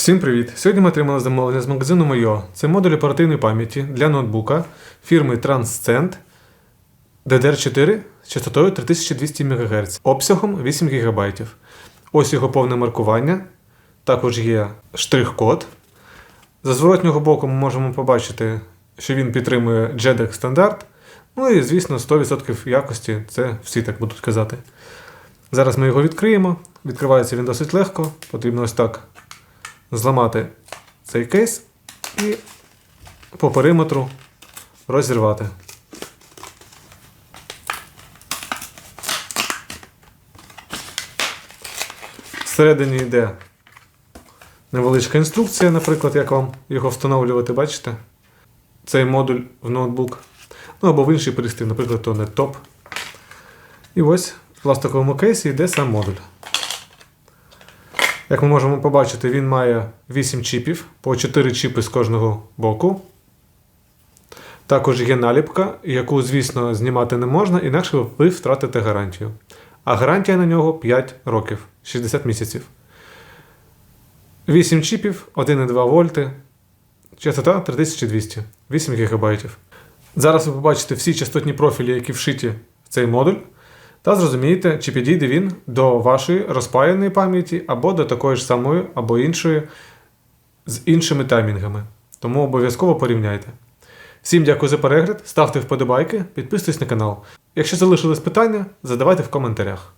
Всім привіт! Сьогодні ми отримали замовлення з магазину Moyo. Це модуль оперативної пам'яті для ноутбука фірми Transcend DDR4 з частотою 3200 МГц, обсягом 8 ГБ. Ось його повне маркування. Також є штрих-код. За зворотнього боку ми можемо побачити, що він підтримує JEDEC стандарт. Ну і, звісно, 100% якості, це всі так будуть казати. Зараз ми його відкриємо. Відкривається він досить легко. Потрібно ось так зламати цей кейс і по периметру розірвати. Всередині йде невеличка інструкція, наприклад, як вам його встановлювати, бачите? Цей модуль в ноутбук. Ну або в інший пристрій, наприклад, то не топ. І ось в пластиковому кейсі йде сам модуль. Як ми можемо побачити, він має 8 чіпів, по 4 чіпи з кожного боку. Також є наліпка, яку, звісно, знімати не можна, інакше ви втратите гарантію. А гарантія на нього 5 років, 60 місяців. 8 чіпів, 1,2 вольти, частота 3200, 8 ГБ. Зараз ви побачите всі частотні профілі, які вшиті в цей модуль. Та зрозумієте, чи підійде він до вашої розпаяної пам'яті, або до такої ж самої, або іншої з іншими таймінгами. Тому обов'язково порівняйте. Всім дякую за перегляд, ставте вподобайки, підписуйтесь на канал. Якщо залишились питання, задавайте в коментарях.